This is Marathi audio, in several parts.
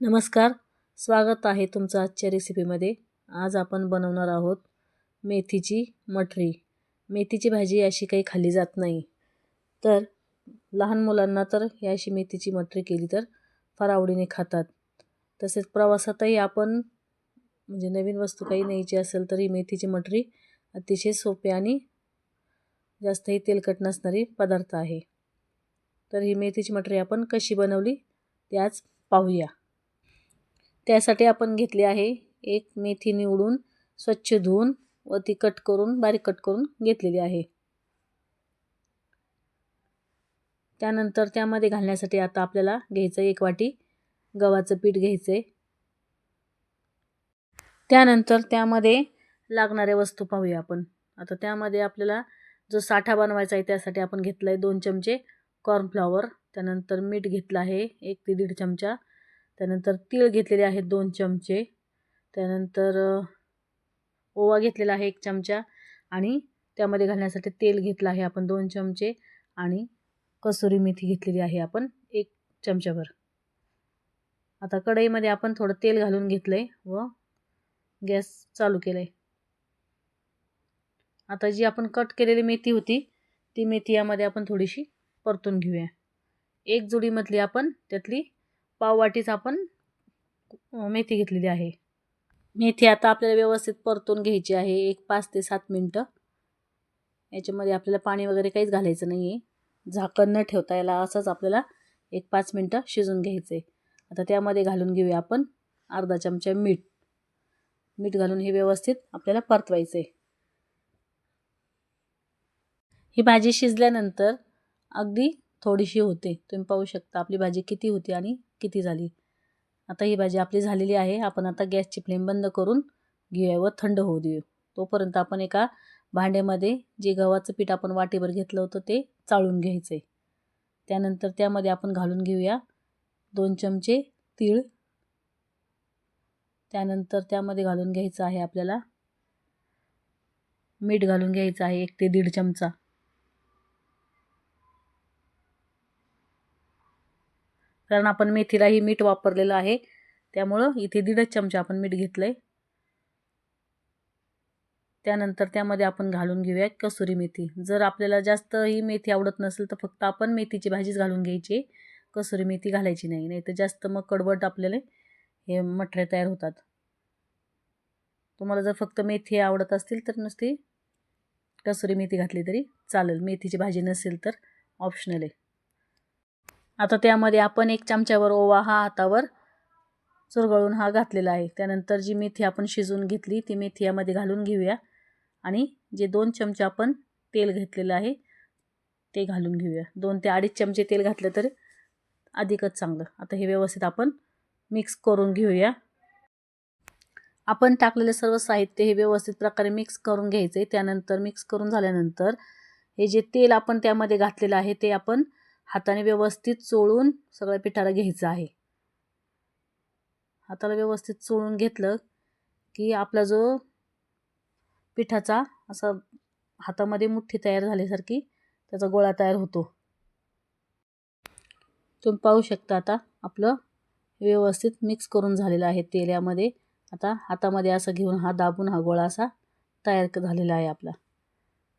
नमस्कार स्वागत आहे तुमचं आजच्या रेसिपीमध्ये आज आपण बनवणार आहोत मेथीची मठरी मेथीची भाजी अशी काही खाल्ली जात नाही. तर लहान मुलांना तर या अशी मेथीची मठरी केली तर फार आवडीने खातात. तसेच प्रवासातही आपण म्हणजे नवीन वस्तू काही न्यायची असेल तर ही मेथीची मठरी अतिशय सोपे आणि जास्तही तेलकट नसणारी पदार्थ आहे. तर ही मेथीची मठरी आपण कशी बनवली ते आज पाहूया. त्यासाठी आपण घेतली आहे एक मेथी निवडून स्वच्छ धुवून व ती कट करून बारीक कट करून घेतलेली आहे. त्यानंतर त्यामध्ये घालण्यासाठी आता आपल्याला घ्यायचं एक वाटी गव्हाचं पीठ घ्यायचं. आहे त्यानंतर त्यामध्ये लागणाऱ्या वस्तू पाहूया आपण. आता त्यामध्ये आपल्याला जो साठा बनवायचा आहे त्यासाठी आपण घेतलं आहे दोन चमचे कॉर्नफ्लॉवर त्यानंतर मीठ घेतलं आहे एक ते दीड चमचा. त्यानंतर तीळ घेतलेले आहेत दोन चमचे. त्यानंतर ओवा घेतलेला आहे एक चमचा आणि त्यामध्ये घालण्यासाठी तेल घेतलं आहे आपण दोन चमचे आणि कसुरी मेथी घेतलेली आहे आपण एक चमच्याभर. आता कढईमध्ये आपण थोडं तेल घालून घेतलं आहे व गॅस चालू केलं आहे आता जी आपण कट केलेली मेथी होती ती मेथी यामध्ये आपण थोडीशी परतून घेऊया. एक जोडीमधली आपण त्यातली पाववाटीच आपण मेथी घेतलेली आहे. मेथी आता आपल्याला व्यवस्थित परतून घ्यायची आहे एक पाच ते सात मिनटं. याच्यामध्ये आपल्याला पाणी वगैरे काहीच घालायचं नाही आहे झाकण न ठेवता याला असंच आपल्याला एक पाच मिनटं शिजून घ्यायचं आहे आता त्यामध्ये घालून घेऊया आपण अर्धा चमचा मीठ. मीठ घालून हे व्यवस्थित आपल्याला परतवायचं आहे ही भाजी शिजल्यानंतर अगदी थोडीशी होते. तुम्ही पाहू शकता आपली भाजी किती होती आणि किती झाली. आता ही भाजी आपली झालेली आहे. आपण आता गॅसची फ्लेम बंद करून घेऊया व थंड होऊ देऊ तोपर्यंत आपण एका भांड्यामध्ये जे गव्हाचं पीठ आपण वाटीवर घेतलं होतं ते चाळून घ्यायचं आहे त्यानंतर त्यामध्ये आपण घालून घेऊया दोन चमचे तीळ. त्यानंतर त्यामध्ये घालून घ्यायचं आहे आपल्याला मीठ घालून घ्यायचं आहे एक ते दीड चमचा. कारण आपण मेथीलाही मीठ वापरलेलं आहे. त्यामुळं इथे दीडच चमचा आपण मीठ घेतलं आहे त्यानंतर त्यामध्ये आपण घालून घेऊया कसुरी मेथी. जर आपल्याला जास्त ही मेथी आवडत नसेल तर फक्त आपण मेथीची भाजीच घालून घ्यायची. कसुरी मेथी घालायची नाही. नाही तर जास्त मग कडवट आपल्याला हे मठरे तयार होतात. तुम्हाला जर फक्त मेथी आवडत असतील तर नुसती कसुरी मेथी घातली तरी चालेल. मेथीची भाजी नसेल तर ऑप्शनल आहे. आता त्यामध्ये आपण एक चमच्यावर ओवा हा हातावर चुरगळून हा घातलेला आहे. त्यानंतर जी मेथी आपण शिजवून घेतली ती मेथी यामध्ये घालून घेऊया. आणि जे दोन चमचे आपण तेल घेतलेलं आहे ते घालून घेऊया. दोन ते अडीच चमचे तेल घातलं तर अधिकच चांगलं. आता हे व्यवस्थित आपण मिक्स करून घेऊया. आपण टाकलेलं सर्व साहित्य हे व्यवस्थित प्रकारे मिक्स करून घ्यायचं आहे त्यानंतर मिक्स करून झाल्यानंतर हे जे तेल आपण त्यामध्ये घातलेलं आहे ते आपण हाताने व्यवस्थित चोळून सगळ्या पिठाला घ्यायचं आहे. हाताला व्यवस्थित चोळून घेतलं की आपला जो पिठाचा असा हातामध्ये मुठ्ठी तयार झाल्यासारखी त्याचा गोळा तयार होतो. तुम्ही पाहू शकता आता आपलं व्यवस्थित मिक्स करून झालेलं आहे तेल यामध्ये आता हातामध्ये असं घेऊन हा दाबून हा गोळा असा तयार झालेला आहे आपला.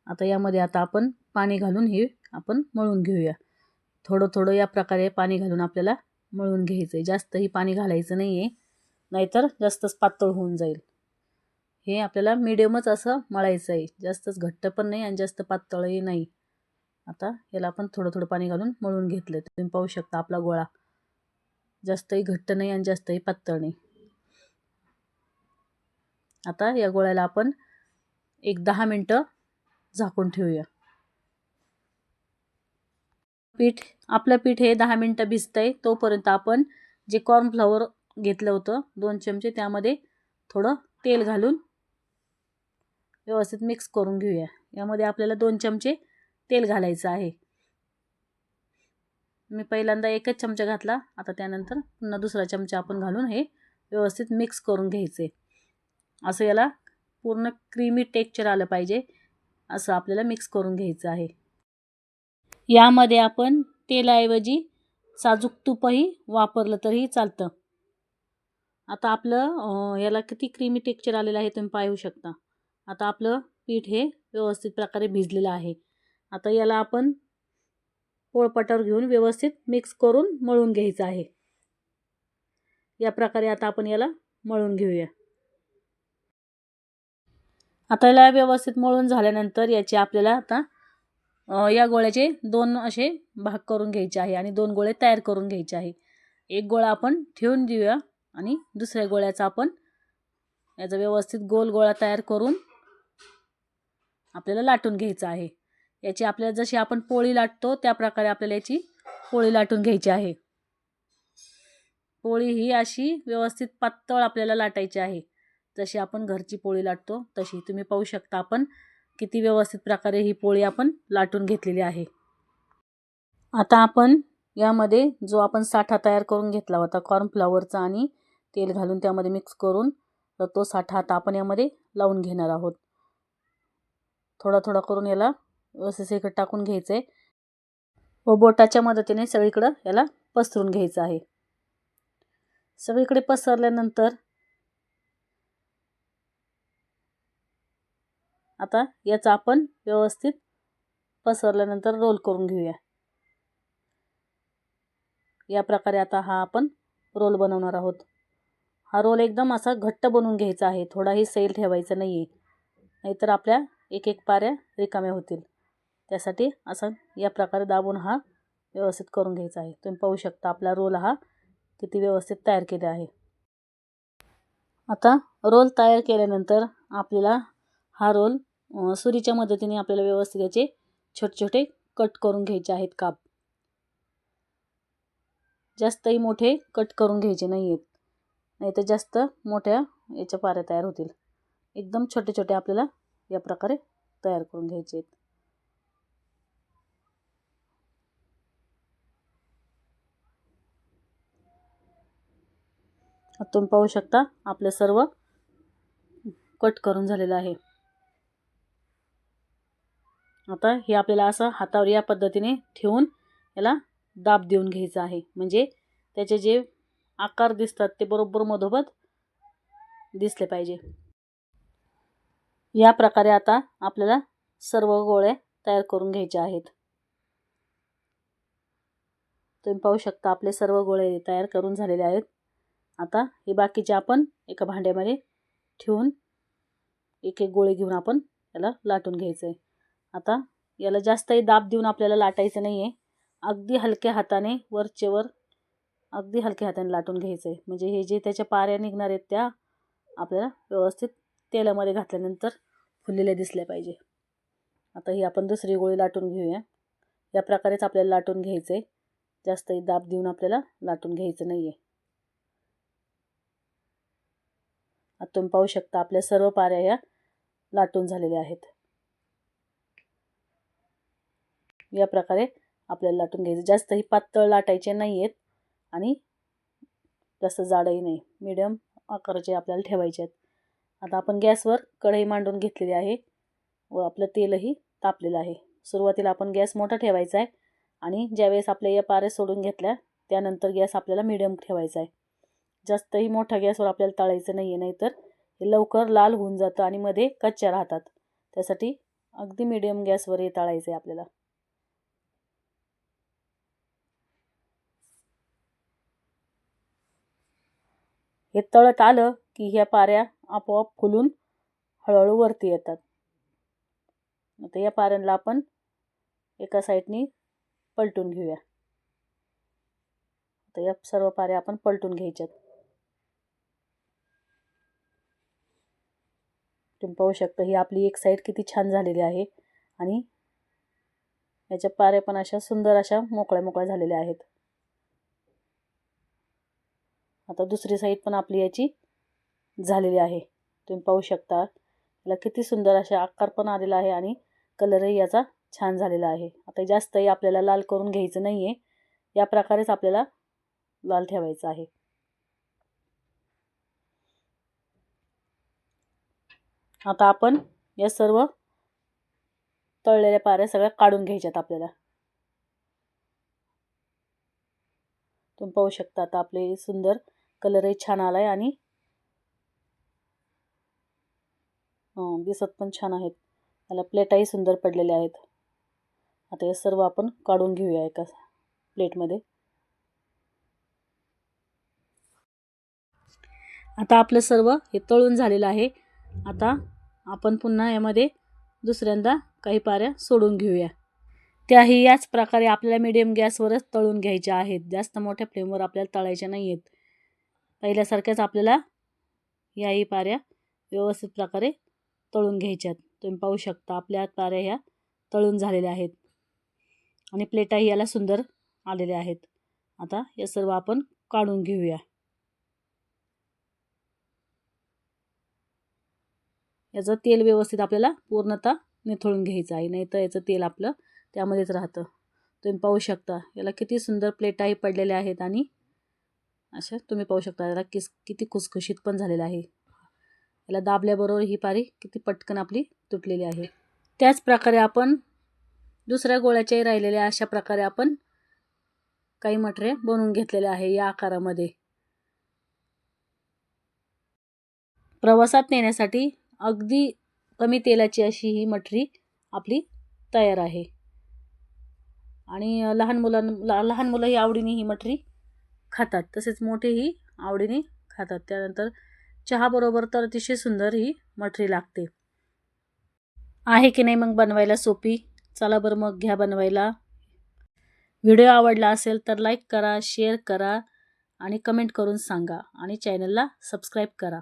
आता यामध्ये आता आपण पाणी घालून हे आपण मळून घेऊया. थोडं थोडं या प्रकारे पाणी घालून आपल्याला मळून घ्यायचं आहे जास्तही पाणी घालायचं नाही आहे नाहीतर जास्तच पातळ होऊन जाईल. हे आपल्याला मिडियमच असं मळायचं आहे जास्तच घट्ट पण नाही आणि जास्त पातळही नाही. आता याला आपण थोडं थोडं पाणी घालून मळून घेतलं तुम्ही पाहू शकता आपला गोळा. जास्तही घट्ट नाही आणि जास्तही पातळ नाही. आता या गोळ्याला आपण एक दहा मिनटं झाकून ठेवूया. पीठ आपलं पीठ हे दहा मिनटं भिजतं आहे तोपर्यंत आपण जे कॉर्नफ्लॉवर घेतलं होतं दोन चमचे त्यामध्ये थोडं तेल घालून व्यवस्थित मिक्स करून घेऊया. यामध्ये आपल्याला दोन चमचे तेल घालायचं आहे. मी पहिल्यांदा एकच चमचा घातला आता त्यानंतर पुन्हा दुसरा चमचा आपण घालून हे व्यवस्थित मिक्स करून घ्यायचे. असं याला पूर्ण क्रीमी टेक्चर आलं पाहिजे असं आपल्याला मिक्स करून घ्यायचं आहे. यामध्ये आपण तेलाऐवजी साजूक तूपही वापरलं तरीही चालतं. आता आपलं याला किती क्रीमी टेक्चर आलेलं आहे तुम्ही पाहू शकता. आता आपलं पीठ हे व्यवस्थित प्रकारे भिजलेलं आहे. आता याला आपण पोळपाटावर घेऊन व्यवस्थित मिक्स करून मळून घ्यायचं आहे. या प्रकारे आता आपण याला मळून घेऊया. आता याला व्यवस्थित मळून झाल्यानंतर याची आपल्याला आता या गोळ्याचे दोन असे भाग करून घ्यायचे आहे आणि दोन गोळे तयार करून घ्यायचे आहे. एक गोळा आपण ठेवून देऊया आणि दुसऱ्या गोळ्याचा आपण याचा व्यवस्थित गोल गोळा तयार करून आपल्याला लाटून घ्यायचं आहे. याची आपल्याला जशी आपण पोळी लाटतो त्या प्रकारे आपल्याला याची पोळी लाटून घ्यायची आहे. पोळी ही अशी व्यवस्थित पातळ आपल्याला लाटायची आहे. जशी आपण घरची पोळी लाटतो तशी तुम्ही पाहू शकता आपण किती व्यवस्थित प्रकारे ही पोळी आपण लाटून घेतलेली आहे. आता आपण यामध्ये जो आपण साठा तयार करून घेतला होता कॉर्नफ्लॉवरचा आणि तेल घालून त्यामध्ये मिक्स करून तर तो साठा आता आपण यामध्ये लावून घेणार आहोत. थोडा थोडा करून याला व्यवस्थित इकडे टाकून घ्यायचं. आहे व बोटाच्या मदतीने सगळीकडं याला पसरून घ्यायचं आहे. सगळीकडे पसरल्यानंतर आता याचा आपण व्यवस्थित पसरल्यानंतर रोल करून घेऊया. या प्रकारे आता हा आपण रोल बनवणार आहोत. हा रोल एकदम असा घट्ट बनवून घ्यायचा आहे. थोडाही सैल ठेवायचा नाही आहे नाहीतर आपल्या एक एक पाऱ्या रिकाम्या होतील. त्यासाठी असं या प्रकारे दाबून हा व्यवस्थित करून घ्यायचा आहे. तुम्ही पाहू शकता आपला रोल हा किती व्यवस्थित तयार केला आहे. आता रोल तयार केल्यानंतर आपल्याला हा रोल सुरीच्या मदतीने आपल्याला व्यवस्थित याचे छोटे छोटे कट करून घ्यायचे आहेत काप. जास्तही मोठे कट करून घ्यायचे नाही आहेत नाही तर जास्त मोठ्या याच्या पाऱ्या तयार होतील. एकदम छोटे छोटे आपल्याला या प्रकारे तयार करून घ्यायचे आहेत. तुम्ही पाहू शकता आपलं सर्व कट करून झालेलं आहे. आता हे आपल्याला असं हातावर या पद्धतीने ठेवून याला दाब देऊन घ्यायचं आहे. म्हणजे त्याचे जे आकार दिसतात ते बरोबर मधोमध दिसले पाहिजे. या प्रकारे आता आपल्याला सर्व गोळ्या तयार करून घ्यायच्या आहेत. तुम्ही पाहू शकता आपले सर्व गोळे तयार करून झालेले आहेत. आता हे बाकीचे आपण एका भांड्यामध्ये ठेवून एक एक गोळे घेऊन आपण याला लाटून घ्यायचं आहे आता याला जास्तही दाब देऊन आपल्याला लाटायचं नाही आहे अगदी हलक्या हाताने वरचेवर अगदी हलक्या हाताने लाटून घ्यायचं आहे म्हणजे हे जे त्याच्या पाऱ्या निघणार आहेत त्या आपल्याला व्यवस्थित तेलामध्ये घातल्यानंतर फुललेल्या दिसल्या पाहिजे. आता ही आपण दुसरी गोळी लाटून घेऊया. या प्रकारेच आपल्याला लाटून घ्यायचं आहे जास्तही दाब देऊन आपल्याला लाटून घ्यायचं नाही आहे आता तुम्ही पाहू शकता आपल्या सर्व पाऱ्या ह्या लाटून झालेल्या आहेत. या प्रकारे आपल्याला लाटून घ्यायचं. जास्तही पातळ लाटायचे नाही आहेत आणि जास्त जाडही नाही. मिडियम आकाराचे आपल्याला ठेवायचे आहेत. आता आपण गॅसवर कढई मांडून घेतलेली आहे व आपलं तेलही तापलेलं आहे. सुरुवातीला आपण गॅस मोठा ठेवायचा आहे आणि ज्यावेळेस आपल्या या पाऱ्या सोडून घेतल्या त्यानंतर गॅस आपल्याला मिडियम ठेवायचा आहे. जास्तही मोठ्या गॅसवर आपल्याला तळायचं नाही आहे नाहीतर हे लवकर लाल होऊन जातं आणि मध्ये कच्च्या राहतात. त्यासाठी अगदी मिडियम गॅसवर हे तळायचं आहे आपल्याला. हे तळत आलं की ह्या पाऱ्या आपोआप फुलून हळूहळू वरती येतात. आता या पाऱ्यांना आपण एका साईडनी पलटून घेऊया. आता या सर्व पाऱ्या आपण पलटून घ्यायच्यात. तुम्ही पाहू शकता ही आपली एक साईड किती छान झालेली आहे आणि याच्या पाऱ्या पण अशा सुंदर अशा मोकळ्या मोकळ्या झालेल्या आहेत. आता दुसरी साईड पण आपली याची झालेली आहे. तुम्ही पाहू शकता. याला किती सुंदर अशा आकार पण आलेला आहे आणि कलरही याचा छान झालेला आहे. आता जास्तही आपल्याला लाल करून घ्यायचं नाही आहे या प्रकारेच आपल्याला लाल ठेवायचं आहे. आता आपण या सर्व तळलेल्या पाऱ्या सगळ्या काढून घ्यायच्यात आपल्याला. तुम्ही पाहू शकता आता आपले सुंदर कलरही छान आला आहे आणि दिसत पण छान आहेत. याला प्लेटाही सुंदर पडलेल्या आहेत. आता हे सर्व आपण काढून घेऊया एका प्लेटमध्ये आता आपलं सर्व हे तळून झालेलं आहे. आता आपण पुन्हा यामध्ये दुसऱ्यांदा काही पाऱ्या सोडून घेऊया. त्याही याच प्रकारे आपल्याला मिडियम गॅसवरच तळून घ्यायच्या आहेत. जास्त मोठ्या फ्लेमवर आपल्याला तळायच्या नाही आहेत पहिल्यासारख्याच आपल्याला याही पाऱ्या व्यवस्थित प्रकारे तळून घ्यायच्यात. तुम्ही पाहू शकता आपल्या पाऱ्या ह्या तळून झालेल्या आहेत. आणि प्लेटाही याला सुंदर आलेल्या आहेत. आता या सर्व आपण काढून घेऊया. याचं तेल व्यवस्थित आपल्याला पूर्णतः निथळून घ्यायचं आहे. नाही तर याचं तेल आपलं त्यामध्येच राहतं. तुम्ही पाहू शकता याला किती सुंदर प्लेटाही पडलेल्या आहेत आणि अशा तुम्ही पाहू शकता याला किस किती खुसखुशीत पण झालेलं आहे. याला दाबल्याबरोबर ही पारी किती पटकन आपली तुटलेली आहे. त्याच प्रकारे आपण दुसऱ्या गोळ्याच्याही राहिलेल्या अशा प्रकारे आपण काही मटरे बनवून घेतलेले आहे या आकारामध्ये. प्रवासात नेण्यासाठी अगदी कमी तेलाची अशी ही मठरी आपली तयार आहे. आणि लहान मुलां लहान मुलंही आवडीने ही मठरी खातात. तसेच मोठेही आवडीने खातात. त्यानंतर चहाबरोबर तर अतिशय सुंदर ही मठरी लागते. आहे की नाही मग बनवायला सोपी? चला बरं मग घ्या बनवायला. व्हिडिओ आवडला असेल तर लाईक करा शेअर करा आणि कमेंट करून सांगा आणि चॅनलला सबस्क्राईब करा.